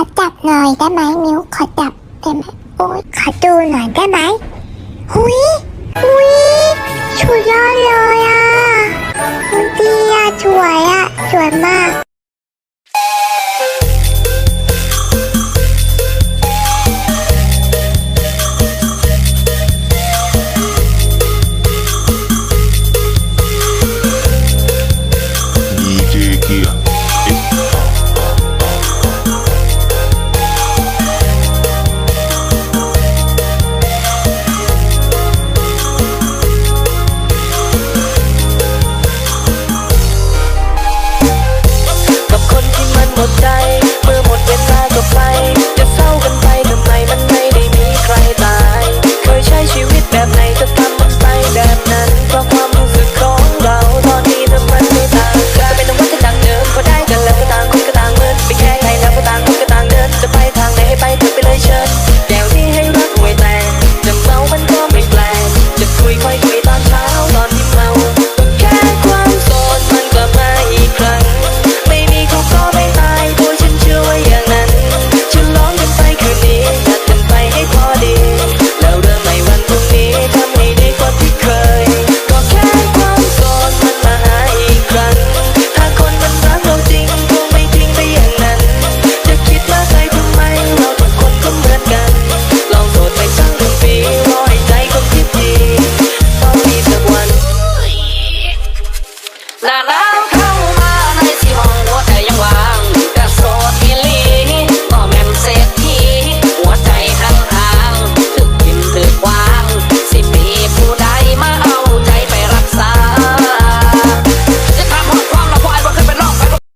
อจับหน่อยได้ไหมนิ้วขอจับได้ไหมโอ้ยขอดูหน่อยได้ไหมหุยหุยสุดยอดเลยอะคุณพี่อะสวยอะสวยมาก otra না না।